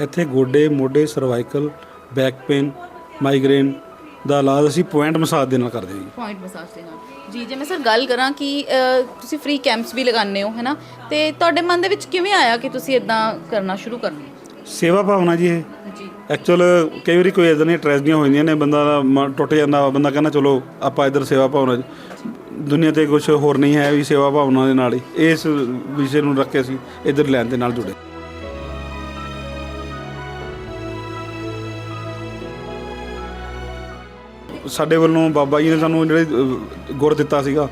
ਇੱਥੇ ਗੋਡੇ ਮੋਢੇ ਸਰਵਾਈਕਲ ਬੈਕ ਪੇਨ ਮਾਈਗ੍ਰੇਨ ਦਾ ਇਲਾਜ ਅਸੀਂ ਪੁਆਇੰਟ ਮਸਾਜ ਦੇ ਨਾਲ ਕਰਦੇ ਹਾਂ ਜੀ। ਪੁਆਇੰਟ ਮਸਾਜ ਦੇ ਨਾਲ। ਜੀ ਜੇ ਮੈਂ ਸਰ ਗੱਲ ਕਰਾਂ ਕਿ ਅ, ਤੁਸੀਂ ਫ੍ਰੀ ਕੈਂਪਸ ਵੀ ਲਗਾਉਂਦੇ ਹੋ ਹੈਨਾ? ਤੇ ਤੁਹਾਡੇ ਮਨ ਦੇ ਵਿੱਚ ਕਿਵੇਂ ਆਇਆ ਕਿ ਤੁਸੀਂ ਇਦਾਂ ਕਰਨਾ ਸ਼ੁਰੂ ਕਰਨਾ? ਸੇਵਾ ਭਾਵਨਾ ਜੀ ਇਹ। ਜੀ। ਐਕਚੁਅਲ ਕਈ ਵਾਰੀ ਕੋਈ ਇਦਾਂ ਦੀਆਂ ਟ੍ਰੈਜਡੀਆਂ ਹੋ ਜਾਂਦੀਆਂ ਨੇ ਬੰਦਾ ਦਾ ਮਨ ਟੁੱਟ ਜਾਂਦਾ ਵਾ, ਬੰਦਾ ਕਹਿੰਦਾ ਚਲੋ ਆਪਾਂ ਇੱਧਰ ਸੇਵਾ ਭਾਵਨਾ 'ਚ ਦੁਨੀਆ ਤੇ ਕੁਝ ਹੋਰ ਨਹੀਂ ਹੈ ਵੀ ਸੇਵਾ ਭਾਵਨਾ ਦੇ ਨਾਲ ਹੀ। ਇਸ ਵਿਸ਼ੇ ਨੂੰ ਰੱਖ ਕੇ ਅਸੀਂ ਇੱਧਰ ਲੈਣ ਦੇ ਨਾਲ ਜੁੜੇ। ਸਾਡੇ ਵੱਲੋਂ ਬਾਬਾ ਜੀ ਨੇ ਸਾਨੂੰ ਜਿਹੜੇ ਗੁਰ ਦਿੱਤਾ ਸੀਗਾ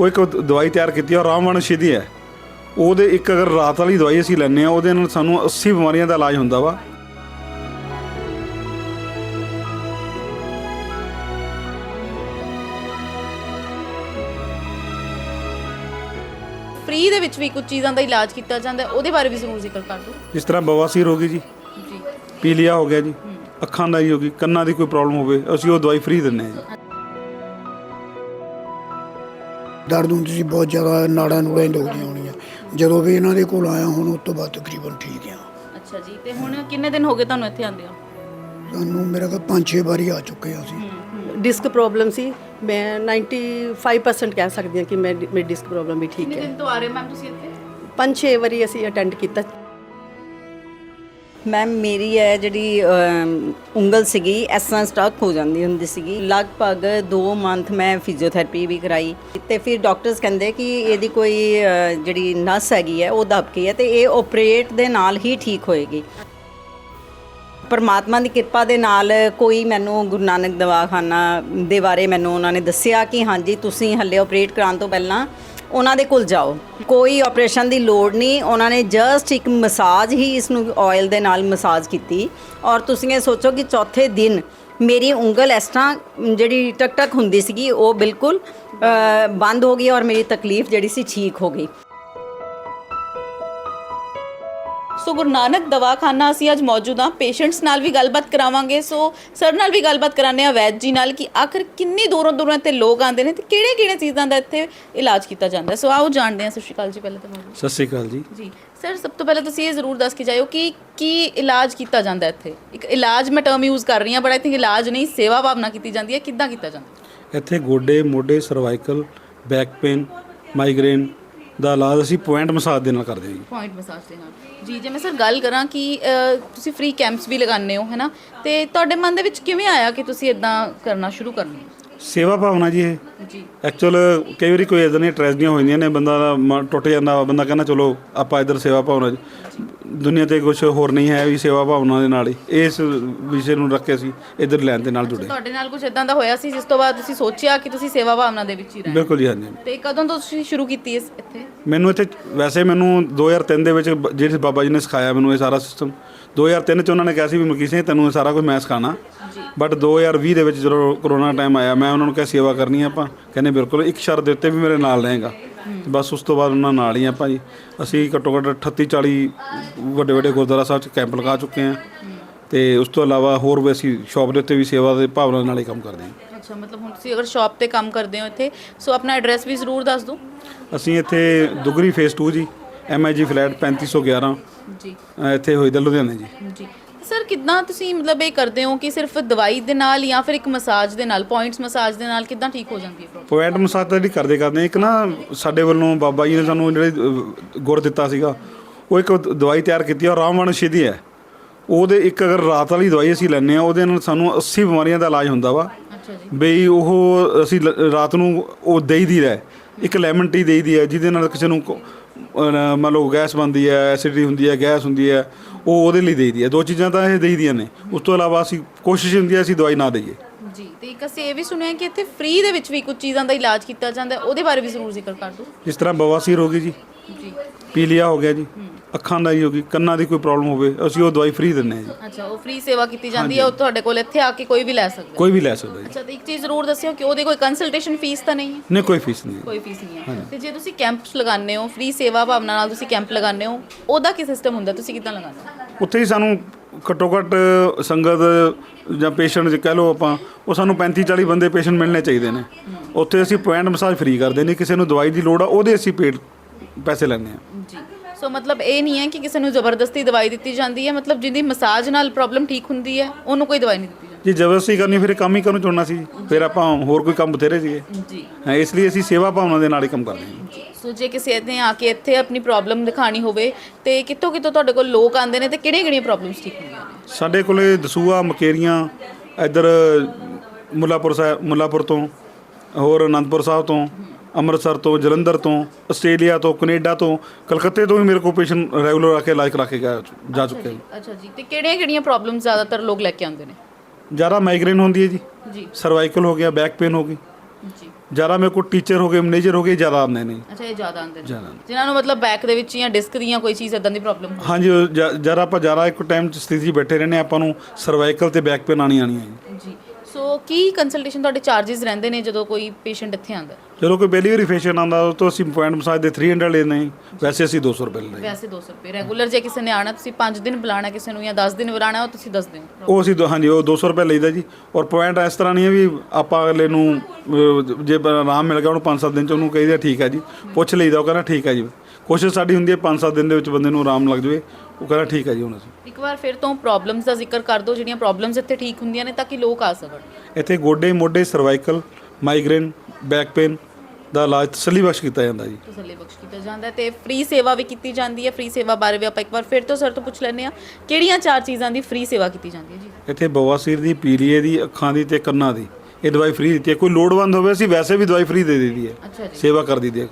ਉਹ ਇੱਕ ਦਵਾਈ ਤਿਆਰ ਕੀਤੀ ਆ ਰਾਮਵਣ ਸ਼ਿਧੀ ਹੈ। ਉਹਦੇ ਇੱਕ ਅਗਰ ਰਾਤ ਵਾਲੀ ਦਵਾਈ ਅਸੀਂ ਲੈਂਦੇ ਆ ਉਹਦੇ ਨਾਲ ਸਾਨੂੰ 80 ਬਿਮਾਰੀਆਂ ਦਾ ਇਲਾਜ ਹੁੰਦਾ ਵਾ। ਫ੍ਰੀ ਦੇ ਵਿੱਚ ਵੀ ਕੁਝ ਚੀਜ਼ਾਂ ਦਾ ਇਲਾਜ ਕੀਤਾ ਜਾਂਦਾ ਉਹਦੇ ਬਾਰੇ ਵੀ ਜ਼ਰੂਰ ਜ਼ਿਕਰ ਕਰ ਦਿਓ। ਜਿਸ ਤਰ੍ਹਾਂ ਬਵਾਸੀਰ ਹੋ ਗਈ ਜੀ ਜੀ। ਪੀਲੀਆ ਹੋ ਗਿਆ ਜੀ। ਅੱਖਾਂ ਦਾ ਹੀ ਹੋ ਗਈ ਕੰਨਾਂ ਦੀ ਕੋਈ ਪ੍ਰੋਬਲਮ ਹੋਵੇ ਅਸੀਂ ਉਹ ਦਵਾਈ ਫ੍ਰੀ ਦਿੰਦੇ ਹਾਂ ਜੀ। ਦਰਦ ਹੁੰਦੀ ਸੀ ਬਹੁਤ ਜ਼ਿਆਦਾ ਨਾੜਾਂ ਨੂੜਾਂ ਦੁਖਦੀਆਂ ਹੋਣੀਆਂ। ਜਦੋਂ ਵੀ ਇਹਨਾਂ ਦੇ ਕੋਲ ਆਇਆ ਹੁਣ ਉਸ ਤੋਂ ਬਾਅਦ ਤਕਰੀਬਨ ਠੀਕ ਆ ਅੱਛਾ ਜੀ ਤੇ ਹੁਣ ਕਿੰਨੇ ਦਿਨ ਹੋ ਗਏ ਤੁਹਾਨੂੰ ਇੱਥੇ ਆਉਂਦੇ ਹੋ ਸਾਨੂੰ ਮੇਰੇ ਕੋਲ ਪੰਜ ਛੇ ਵਾਰੀ ਆ ਚੁੱਕੇ ਆ ਅਸੀਂ। ਡਿਸਕ ਪ੍ਰੋਬਲਮ ਸੀ। ਮੈਂ 95% ਕਹਿ ਸਕਦੀ ਹਾਂ ਕਿ ਮੈਂ ਮੇਰੀ ਡਿਸਕ ਪ੍ਰੋਬਲਮ ਵੀ ਠੀਕ ਕਿੰਨੇ ਹੈ। ਦਿਨ ਤੋਂ ਆ ਰਹੇ ਮੈਮ ਤੁਸੀਂ ਇੱਥੇ? ਪੰਜ ਛੇ ਵਾਰੀ ਅਸੀਂ ਅਟੈਂਡ ਕੀਤਾ। ਮੈਮ ਮੇਰੀ ਹੈ ਜਿਹੜੀ ਉਂਗਲ ਸੀਗੀ, ਇਸ ਤਰ੍ਹਾਂ ਸਟਕ ਹੋ ਜਾਂਦੀ ਹੁੰਦੀ ਸੀਗੀ। ਲਗਭਗ 2 ਮੰਥ ਮੈਂ ਫਿਜ਼ੀਓਥੈਰੇਪੀ ਵੀ ਕਰਾਈ। ਤੇ ਫਿਰ ਡਾਕਟਰਸ ਕਹਿੰਦੇ ਕਿ ਇਹਦੀ ਕੋਈ ਜਿਹੜੀ ਨਸ ਹੈਗੀ ਹੈ, ਉਹ ਦੱਬ ਗਈ ਹੈ ਤੇ ਇਹ ਆਪਰੇਟ ਦੇ ਨਾਲ ਹੀ ਠੀਕ ਹੋਏਗੀ। ਪਰਮਾਤਮਾ ਦੀ ਕਿਰਪਾ ਦੇ ਨਾਲ ਕੋਈ ਮੈਨੂੰ ਗੁਰੂ ਨਾਨਕ ਦਵਾਖਾਨਾ ਦੇ ਬਾਰੇ ਮੈਨੂੰ ਉਹਨਾਂ ਨੇ ਦੱਸਿਆ ਕਿ ਹਾਂਜੀ, ਤੁਸੀਂ ਹੱਲੇ ਆਪਰੇਟ ਕਰਾਉਣ ਤੋਂ ਪਹਿਲਾਂ ਉਹਨਾਂ ਦੇ ਕੋਲ ਜਾਓ। ਕੋਈ ਆਪਰੇਸ਼ਨ ਦੀ ਲੋੜ ਨਹੀਂ। ਉਹਨਾਂ ਨੇ ਜਸਟ ਇੱਕ ਮਸਾਜ ਹੀ ਇਸ ਨੂੰ ਆਇਲ ਦੇ ਨਾਲ ਮਸਾਜ ਕੀਤੀ। ਔਰ ਤੁਸੀਂ ਇਹ ਸੋਚੋ ਕਿ ਚੌਥੇ ਦਿਨ ਮੇਰੀ ਉਂਗਲ ਇਸ ਤਰ੍ਹਾਂ ਜਿਹੜੀ ਟਕ ਟਕ ਹੁੰਦੀ ਸੀਗੀ, ਉਹ ਬਿਲਕੁਲ ਬੰਦ ਹੋ ਗਈ ਔਰ ਮੇਰੀ ਤਕਲੀਫ ਜਿਹੜੀ ਸੀ ਠੀਕ ਹੋ ਗਈ। ਸੋ ਗੁਰੂ ਨਾਨਕ ਦਵਾਖਾਨਾ ਅਸੀਂ ਅੱਜ ਮੌਜੂਦ ਹਾਂ। ਪੇਸ਼ੈਂਟਸ ਨਾਲ ਵੀ ਗੱਲਬਾਤ ਕਰਾਵਾਂਗੇ। ਸੋ ਸਰ ਨਾਲ ਵੀ ਗੱਲਬਾਤ ਕਰਾਉਂਦੇ ਆ ਵੈਦ ਜੀ ਨਾਲ ਕਿ ਆਖਰ ਕਿੰਨੀ ਦੂਰੋਂ ਦੂਰੋਂ ਇੱਥੇ ਲੋਕ ਆਉਂਦੇ ਨੇ ਤੇ ਕਿਹੜੇ ਕਿਹੜੇ ਚੀਜ਼ਾਂ ਦਾ ਇੱਥੇ ਇਲਾਜ ਕੀਤਾ ਜਾਂਦਾ। ਸੋ ਆਓ ਜਾਣਦੇ ਹਾਂ। ਸਤਿ ਸ਼੍ਰੀ ਅਕਾਲ ਜੀ ਪਹਿਲਾਂ ਤੁਹਾਨੂੰ ਸਤਿ ਸ਼੍ਰੀ ਅਕਾਲ ਜੀ। ਜੀ। ਸਰ ਸਭ ਤੋਂ ਪਹਿਲਾਂ ਤੁਸੀਂ ਇਹ ਜ਼ਰੂਰ ਦੱਸ ਕੇ ਜਾਇਓ ਕਿ ਕੀ ਇਲਾਜ ਕੀਤਾ ਜਾਂਦਾ ਇੱਥੇ? ਇੱਕ ਇਲਾਜ ਮੈਂ ਟਰਮ ਯੂਜ਼ ਕਰ ਰਹੀ ਹਾਂ ਬਟ ਆਈ ਥਿੰਕ ਇਲਾਜ ਨਹੀਂ ਸੇਵਾ ਭਾਵਨਾ ਕੀਤੀ ਜਾਂਦੀ ਹੈ। ਕਿੱਦਾਂ ਕੀਤਾ ਜਾਂਦਾ? ਇੱਥੇ ਗੋਡੇ ਮੋਢੇ ਸਰਵਾਈਕਲ ਬੈਕ ਪੇਨ ਮਾਈਗ੍ਰੇਨ ਦਾ ਇਲਾਜ ਅਸੀਂ ਪੁਆਇੰਟ ਮਸਾਜ ਦੇ ਨਾਲ ਕਰਦੇ ਹਾਂ ਜੀ। ਪੁਆਇੰਟ ਮਸਾਜ ਦੇ ਨਾਲ। ਜੀ ਜੇ ਮੈਂ ਸਰ ਗੱਲ ਕਰਾਂ ਕਿ ਅ, ਤੁਸੀਂ ਫ੍ਰੀ ਕੈਂਪਸ ਵੀ ਲਗਾਉਂਦੇ ਹੋ ਹੈਨਾ ਤੇ ਤੁਹਾਡੇ ਮਨ ਦੇ ਵਿੱਚ ਕਿਵੇਂ ਆਇਆ ਕਿ ਤੁਸੀਂ ਇਦਾਂ ਕਰਨਾ ਸ਼ੁਰੂ ਕਰਨਾ? ਸੇਵਾ ਭਾਵਨਾ ਜੀ ਇਹ। ਜੀ। ਐਕਚੁਅਲ ਕਈ ਵਾਰੀ ਕੋਈ ਇਦਾਂ ਦੀਆਂ ਟ੍ਰੈਜਡੀਆਂ ਹੋ ਜਾਂਦੀਆਂ ਨੇ ਬੰਦਾ ਦਾ ਮਨ ਟੁੱਟ ਜਾਂਦਾ ਵਾ, ਬੰਦਾ ਕਹਿੰਦਾ ਚਲੋ ਆਪਾਂ ਇੱਧਰ ਸੇਵਾ ਭਾਵਨਾ 'ਚ ਦੁਨੀਆ ਤੇ ਕੁਝ ਹੋਰ ਨਹੀਂ ਹੈ ਵੀ ਸੇਵਾ ਭਾਵਨਾ ਦੇ ਨਾਲ ਹੀ। ਇਸ ਵਿਸ਼ੇ ਨੂੰ ਰੱਖ ਕੇ ਅਸੀਂ ਇੱਧਰ ਲੈਣ ਦੇ ਨਾਲ ਜੁੜੇ। ਤੁਹਾਡੇ ਨਾਲ ਕੁਝ ਇਦਾਂ ਦਾ ਹੋਇਆ ਸੀ ਜਿਸ ਤੋਂ ਬਾਅਦ ਤੁਸੀਂ ਸੋਚਿਆ ਕਿ ਤੁਸੀਂ ਸੇਵਾ ਭਾਵਨਾ ਦੇ ਵਿੱਚ ਹੀ ਰਹਿਣਾ? ਬਿਲਕੁਲ ਜੀ ਹਾਂਜੀ। ਤੇ ਕਦੋਂ ਤੋਂ ਤੁਸੀਂ ਸ਼ੁਰੂ ਕੀਤੀ ਇਸ ਇੱਥੇ? ਮੈਨੂੰ ਇੱਥੇ ਵੈਸੇ ਮੈਨੂੰ 2003 ਦੇ ਵਿੱਚ ਬ- ਜਿਹੜੇ ਬਾਬਾ ਜੀ ਨੇ ਸਿਖਾਇਆ ਮੈਨੂੰ ਇਹ ਸਾਰਾ ਸਿਸਟਮ 2003 ਚ ਉਹਨਾਂ ਨੇ ਕਿਹਾ ਸੀ ਵੀ ਮਲਕੀ ਸਿੰਘ ਤੈਨੂੰ ਇਹ ਸਾਰਾ ਕੁਝ ਮੈਂ ਸਿਖਾਣਾ ਬਟ 2020 ਦੇ ਵਿੱਚ ਜਦੋਂ ਕਰੋਨਾ ਟਾਈਮ ਆਇਆ ਮੈਂ ਉਹਨਾਂ ਨੂੰ ਕਿਹਾ ਸੇਵਾ ਕਰਨੀ ਆ ਆਪਾਂ। ਕਹਿੰਦੇ ਬਿਲਕੁਲ ਇੱਕ ਸ਼ਰਤ ਦੇ ਉੱਤੇ ਵੀ ਮੇਰੇ ਨਾਲ ਰਹੇਗਾ। ਬਸ ਉਸ ਤੋਂ ਬਾਅਦ ਉਹਨਾਂ ਨਾਲ ਹੀ ਆਪਾਂ ਜੀ ਅਸੀਂ ਘੱਟੋ ਘੱਟ 38 40 ਵੱਡੇ ਵੱਡੇ ਗੁਰਦੁਆਰਾ ਸਾਹਿਬ ਚ ਕੈਂਪ ਲਗਾ ਚੁੱਕੇ ਹਾਂ। ਤੇ ਉਸ ਤੋਂ ਇਲਾਵਾ ਹੋਰ ਵੀ ਅਸੀਂ ਸ਼ਾਪ ਦੇ ਉੱਤੇ ਵੀ ਸੇਵਾ ਦੇ ਭਾਵਨਾ ਨਾਲ ਹੀ ਕੰਮ ਕਰਦੇ ਹਾਂ ਅੱਛਾ ਮਤਲਬ ਹੁਣ ਤੁਸੀਂ ਅਗਰ ਸ਼ਾਪ ਤੇ ਕੰਮ ਕਰਦੇ ਹੋ ਇੱਥੇ ਸੋ ਆਪਣਾ ਐਡਰੈਸ ਵੀ ਜ਼ਰੂਰ ਦੱਸ ਦਿਓ। ਅਸੀਂ ਇੱਥੇ ਦੁਗਰੀ ਫੇਸ 2 ਜੀ। ਐਮਆਈਜੀ ਫਲੈਟ 3511 ਜੀ। ਇੱਥੇ ਹੋਈਦਾ ਲੁਧਿਆਣੇ ਜੀ। ਜੀ। ਸਰ ਕਿੱਦਾਂ ਤੁਸੀਂ ਮਤਲਬ ਇਹ ਕਰਦੇ ਹੋ ਕਿ ਸਿਰਫ ਦਵਾਈ ਦੇ ਨਾਲ ਜਾਂ ਫਿਰ ਇੱਕ ਮਸਾਜ ਦੇ ਨਾਲ ਪੁਆਇੰਟਸ ਮਸਾਜ ਦੇ ਨਾਲ ਕਿੱਦਾਂ ਠੀਕ ਹੋ ਜਾਂਦੀ ਹੈ ਪ੍ਰੋਬਲਮ ਪੁਆਇੰਟ ਮਸਾਜ ਤਾਂ ਜਿਹੜੀ ਕਰਦੇ ਕਰਦੇ ਇੱਕ ਨਾ ਸਾਡੇ ਵੱਲੋਂ ਬਾਬਾ ਜੀ ਨੇ ਸਾਨੂੰ ਜਿਹੜੇ ਅਹ, ਗੁਰ ਦਿੱਤਾ ਸੀਗਾ ਉਹ ਇੱਕ ਦਵਾਈ ਤਿਆਰ ਕੀਤੀ ਆ ਰਾਮਵਣ ਸ਼ਿਧੀ ਹੈ। ਉਹਦੇ ਇੱਕ ਅਗਰ ਰਾਤ ਵਾਲੀ ਦਵਾਈ ਅਸੀਂ ਲੈਂਦੇ ਆ ਉਹਦੇ ਨਾਲ ਸਾਨੂੰ 80 ਬਿਮਾਰੀਆਂ ਦਾ ਇਲਾਜ ਹੁੰਦਾ ਵਾ। ਅੱਛਾ ਜੀ। ਬਈ ਉਹ ਅਸੀਂ ਲ- ਰਾਤ ਨੂੰ ਉਹ ਦੇਈ ਦੀ ਹੈ ਇੱਕ ਲੈਮਨ ਟੀ ਦੇਈ ਦੀ ਹੈ ਜਿਹਦੇ ਨਾਲ ਕਿਸੇ ਨੂੰ ਕੋ- ਮੰਨ ਲਓ ਗੈਸ ਬਣਦੀ ਹੈ ਐਸਿਡਿਟੀ ਹੁੰਦੀ ਹੈ ਗੈਸ ਹੁੰਦੀ ਹੈ ਉਹ ਉਹਦੇ ਲਈ ਦੇਈ ਦੀ ਹੈ। ਦੋ ਚੀਜ਼ਾਂ ਤਾਂ ਇਹ ਦੇਈ ਦੀਆਂ ਨੇ। ਉਸ ਤੋਂ ਇਲਾਵਾ ਅਸੀਂ ਕੋਸ਼ਿਸ਼ ਹੁੰਦੀ ਹੈ ਅਸੀਂ ਦਵਾਈ ਨਾ ਦਈਏ। ਜੀ ਤੇ ਇੱਕ ਅਸੀਂ ਇਹ ਵੀ ਸੁਣਿਆ ਕਿ ਇੱਥੇ ਫ੍ਰੀ ਦੇ ਵਿੱਚ ਵੀ ਕੁਝ ਚੀਜ਼ਾਂ ਦਾ ਇਲਾਜ ਕੀਤਾ ਜਾਂਦਾ ਹੈ ਉਹਦੇ ਬਾਰੇ ਵੀ ਜ਼ਰੂਰ ਜ਼ਿਕਰ ਕਰ ਦਿਓ। ਜਿਸ ਤਰ੍ਹਾਂ ਬਵਾਸੀਰ ਹੋ ਗਈ ਜੀ। ਜੀ। ਪੀਲੀਆ ਹੋ ਗਿਆ ਜੀ। ਅੱਖਾਂ ਦਾ ਹੀ ਹੋ ਗਈ ਕੰਨਾਂ ਦੀ ਕੋਈ ਪ੍ਰੋਬਲਮ ਹੋਵੇ ਅਸੀਂ ਉਹ ਦਵਾਈ ਫ੍ਰੀ ਦਿੰਦੇ ਹਾਂ ਜੀ। ਅੱਛਾ ਉਹ ਫ੍ਰੀ ਸੇਵਾ ਕੀਤੀ ਜਾਂਦੀ ਹੈ ਉਹ ਤੁਹਾਡੇ ਕੋਲ ਇੱਥੇ ਆ ਕੇ ਕੋਈ ਵੀ ਲੈ ਸਕਦਾ ਹੈ। ਕੋਈ ਵੀ ਲੈ ਸਕਦਾ ਜੀ। ਅੱਛਾ ਤੇ ਇੱਕ ਚੀਜ਼ ਜ਼ਰੂਰ ਦੱਸਿਓ ਕਿ ਉਹਦੇ ਕੋਈ ਕੰਸਲਟੇਸ਼ਨ ਫੀਸ ਤਾਂ ਨਹੀਂ ਹੈ? ਨਹੀਂ ਕੋਈ ਫੀਸ ਨਹੀਂ ਕੋਈ ਫੀਸ ਨਹੀਂ ਹੈ। ਤੇ ਜੇ ਤੁਸੀਂ ਕੈਂਪਸ ਲਗਾਉਂਦੇ ਹੋ ਫ੍ਰੀ ਸੇਵਾ ਭਾਵਨਾ ਨਾਲ ਤੁਸੀਂ ਕੈਂਪ ਲਗਾਉਂਦੇ ਹੋ ਉਹਦਾ ਕੀ ਸਿਸਟਮ ਹੁੰਦਾ? ਤੁਸੀਂ ਕਿੱਦਾਂ ਲਗਾਉਂਦੇ ਹੋ? ਉੱਥੇ ਹੀ ਸਾਨੂੰ ਘੱਟੋ ਘੱਟ ਸੰਗਤ ਜਾਂ ਪੇਸ਼ੈਂਟ ਜੇ ਕਹਿ ਲਓ ਆਪਾਂ ਉਹ ਸਾਨੂੰ 35 40 ਬੰਦੇ ਪੇਸ਼ੈਂਟ ਮਿਲਣੇ ਚਾਹੀਦੇ ਨੇ। ਉੱਥੇ ਅਸੀਂ ਪੁਆਇੰਟ ਮਸਾਜ ਫ੍ਰੀ ਕਰਦੇ ਨੇ ਕਿਸੇ ਨੂੰ ਦਵਾਈ ਦੀ ਲੋੜ ਆ ਉਹਦੇ ਅਸੀਂ ਪੇਡ ਪੈਸੇ ਲੈਂਦੇ ਹਾਂ। ਜੀ। ਸੋ ਮਤਲਬ ਇਹ ਨਹੀਂ ਹੈ ਕਿ ਕਿਸੇ ਨੂੰ ਜ਼ਬਰਦਸਤੀ ਦਵਾਈ ਦਿੱਤੀ ਜਾਂਦੀ ਹੈ। ਮਤਲਬ ਜਿਹਦੀ ਮਸਾਜ ਨਾਲ ਪ੍ਰੋਬਲਮ ਠੀਕ ਹੁੰਦੀ ਹੈ ਉਹਨੂੰ ਕੋਈ ਦਵਾਈ ਨਹੀਂ ਦਿੱਤੀ ਜਾਂਦੀ। ਜੇ ਜ਼ਬਰਦਸਤੀ ਕਰਨੀ ਫਿਰ ਇਹ ਕੰਮ ਹੀ ਕਰਨ ਚੁਣਨਾ ਸੀ। ਫਿਰ ਆਪਾਂ ਹੋਰ ਕੋਈ ਕੰਮ ਬਥੇਰੇ ਸੀਗੇ। ਜੀ। ਹਾਂ, ਇਸ ਲਈ ਅਸੀਂ ਸੇਵਾ ਭਾਵਨਾ ਦੇ ਨਾਲ ਹੀ ਕੰਮ ਕਰਦੇ ਹਾਂ। ਸੋ ਜੇ ਕਿਸੇ ਨੇ ਆ ਕੇ ਇੱਥੇ ਆਪਣੀ ਪ੍ਰੋਬਲਮ ਦਿਖਾਣੀ ਹੋਵੇ ਤੇ ਕਿੱਥੋਂ ਕਿੱਥੋਂ ਤੁਹਾਡੇ ਕੋਲ ਲੋਕ ਆਉਂਦੇ ਨੇ ਤੇ ਕਿਹੜੀਆਂ ਕਿਹੜੀਆਂ ਪ੍ਰੋਬਲਮਸ ਠੀਕ ਹੁੰਦੀਆਂ ਨੇ? ਸਾਡੇ ਕੋਲੇ ਦਸੂਆ ਮਕੇਰੀਆਂ ਇੱਧਰ ਮੁੱਲਾਪੁਰ ਸਾਹਿਬ ਮੁੱਲਾਪੁਰ ਤੋਂ ਹੋਰ ਅਨੰਦਪੁਰ ਸਾਹਿਬ ਤੋਂ ਅੰਮ੍ਰਿਤਸਰ ਤੋਂ ਜਲੰਧਰ ਤੋਂ ਆਸਟ੍ਰੇਲੀਆ ਤੋਂ ਕੈਨੇਡਾ ਤੋਂ ਕਲਕੱਤੇ ਤੋਂ ਵੀ ਮੇਰੇ ਕੋਲ ਪੇਸ਼ੈਂਟ ਰੈਗੂਲਰ ਆ ਕੇ ਇਲਾਜ ਕਰਾ ਕੇ ਗਿਆ ਜਾ ਚੁੱਕੇ ਹਨ ਅੱਛਾ ਜੀ। ਤੇ ਕਿਹੜੀਆਂ ਕਿਹੜੀਆਂ ਪ੍ਰੋਬਲਮਸ ਜ਼ਿਆਦਾਤਰ ਲੋਕ ਲੈ ਕੇ ਆਉਂਦੇ ਨੇ? ਜ਼ਿਆਦਾ ਮਾਈਗ੍ਰੇਨ ਹੁੰਦੀ ਹੈ ਜੀ। ਜੀ। ਸਰਵਾਈਕਲ ਹੋ ਗਿਆ ਬੈਕ ਪੇਨ ਹੋ ਗਈ। ਜੀ। ਜ਼ਿਆਦਾ ਮੇਰੇ ਕੋਲ ਟੀਚਰ ਹੋ ਗਏ ਮੈਨੇਜਰ ਹੋ ਗਏ ਜ਼ਿਆਦਾ ਆਉਂਦੇ ਨੇ। ਅੱਛਾ ਇਹ ਜ਼ਿਆਦਾ ਆਉਂਦੇ ਨੇ। ਜ਼ਿਆਦਾ। ਜਿਨ੍ਹਾਂ ਨੂੰ ਮਤਲਬ ਬੈਕ ਦੇ ਵਿੱਚ ਜਾਂ ਡਿਸਕ ਦੀਆਂ ਕੋਈ ਚੀਜ਼ ਇਦਾਂ ਦੀ ਪ੍ਰੋਬਲਮ ਹਾਂਜੀ ਉਹ ਜ- ਜਦ ਆਪਾਂ ਜ਼ਿਆਦਾ ਇੱਕ ਟਾਈਮ 'ਚ ਸਥਿਤੀ 'ਚ ਬੈਠੇ ਰਹਿੰਦੇ ਹਾਂ, ਆਪਾਂ ਨੂੰ ਸਰਵਾਈਕਲ ਤੇ ਬੈਕ ਪੇਨ ਆਣੀ ਆਣੀ ਹੈ ਜੀ। ਸੋ ਕੀ ਕੰਸਲਟੇਸ਼ਨ ਤੁਹਾਡੇ ਚਾਰजेस ਰਹਿੰਦੇ ਨੇ ਜਦੋਂ ਕੋਈ ਪੇਸ਼ੈਂਟ ਇੱਥੇ ਆਉਂਦਾ? ਜਦੋਂ ਕੋਈ ਪਹਿਲੀ ਵਾਰੀ ਫੇਸ਼ੀਅਲ ਆਉਂਦਾ ਉਹ ਤੋਂ ਅਸੀਂ ਪੁਆਇੰਟ ਮਸਾਜ ਦੇ 300 ਲੈਂਦੇ ਹਾਂ ਵੈਸੇ ਅਸੀਂ 200 ਰੁਪਏ ਲੈਂਦੇ ਹਾਂ ਵੈਸੇ 200 ਰੁਪਏ। ਰੈਗੂਲਰ ਜੇ ਕਿਸੇ ਨੇ ਆਣਾ ਤੁਸੀਂ 5 ਦਿਨ ਬੁਲਾਣਾ ਕਿਸੇ ਨੂੰ ਜਾਂ 10 ਦਿਨ ਬੁਲਾਣਾ ਉਹ ਤੁਸੀਂ ਦੱਸ ਦਿਓ। ਉਹ ਅਸੀਂ ਦੋ- ਹਾਂਜੀ ਉਹ 200 ਰੁਪਏ ਲਈਦਾ ਜੀ। ਔਰ ਪੁਆਇੰਟ ਇਸ ਤਰ੍ਹਾਂ ਨਹੀਂ ਹੈ ਵੀ ਆਪਾਂ ਅਗਲੇ ਨੂੰ ਅਹ, ਜੇ ਬ- ਆਰਾਮ ਮਿਲ ਗਿਆ ਉਹਨੂੰ 5-7 ਦਿਨ ਚ ਉਹਨੂੰ ਕਹੀਦਾ ਠੀਕ ਹੈ ਜੀ। ਪੁੱਛ ਲਈਦਾ ਉਹ ਕਹਿੰਦਾ ਠੀਕ ਹੈ ਜੀ। ਕੋਸ਼ਿਸ਼ ਸਾਡੀ ਹੁੰਦੀ ਹੈ 5-7 ਦਿਨ ਦੇ ਵਿੱਚ ਬੰਦੇ ਨੂੰ ਆਰਾਮ ਲੱਗ ਜਾਵੇ। ਉਹ ਕਹਿੰਦਾ ਠੀਕ ਹੈ ਜੀ ਹੁਣ ਅਸੀਂ। ਇੱਕ ਵਾਰ ਫਿਰ ਤੋਂ ਪ੍ਰੋਬਲਮਸ ਦਾ ਜ਼ਿਕਰ ਕਰ ਦਿਓ ਜਿਹੜੀਆਂ ਪ੍ਰੋਬਲਮਸ ਇੱਥੇ ਠੀਕ ਹੁੰਦੀਆਂ ਨੇ ਤਾਂ ਕਿ ਲੋਕ ਆ ਸਕਣ। ਇੱਥੇ ਗੋਡੇ ਮੋਢੇ ਸਰਵਾਈਕਲ ਮਾਈਗ੍ਰੇਨ ਬੈਕ ਪੇਨ ਦਾ ਇਲਾਜ ਤਸੱਲੀ ਬਖਸ਼ ਕੀਤਾ ਜਾਂਦਾ ਜੀ। ਤਸੱਲੀ ਬਖਸ਼ ਕੀਤਾ ਜਾਂਦਾ ਤੇ ਫ੍ਰੀ ਸੇਵਾ ਵੀ ਕੀਤੀ ਜਾਂਦੀ ਹੈ। ਫ੍ਰੀ ਸੇਵਾ ਬਾਰੇ ਵੀ ਆਪਾਂ ਇੱਕ ਵਾਰ ਫਿਰ ਤੋਂ ਸਰ ਤੋਂ ਪੁੱਛ ਲੈਂਦੇ ਆ ਕਿਹੜੀਆਂ ਚਾਰ ਚੀਜ਼ਾਂ ਦੀ ਫ੍ਰੀ ਸੇਵਾ ਕੀਤੀ ਜਾਂਦੀ ਹੈ ਜੀ? ਇੱਥੇ ਬਵਾਸੀਰ ਦੀ ਪੀਲੀਏ ਦੀ ਅੱਖਾਂ ਦੀ ਤੇ ਕੰਨਾਂ ਦੀ। ਇਹ ਦਵਾਈ ਫ੍ਰੀ ਦਿੱਤੀ ਹੈ। ਕੋਈ ਲੋੜਵੰਦ ਹੋਵੇ ਅਸੀਂ ਵੈਸੇ ਵੀ ਦਵਾਈ ਫ੍ਰੀ ਦੇ ਦਿੱਤੀ ਹੈ। ਅੱਛਾ ਜੀ। ਸੇਵਾ ਕਰ ਦਿੱਤੀ ਹੈ।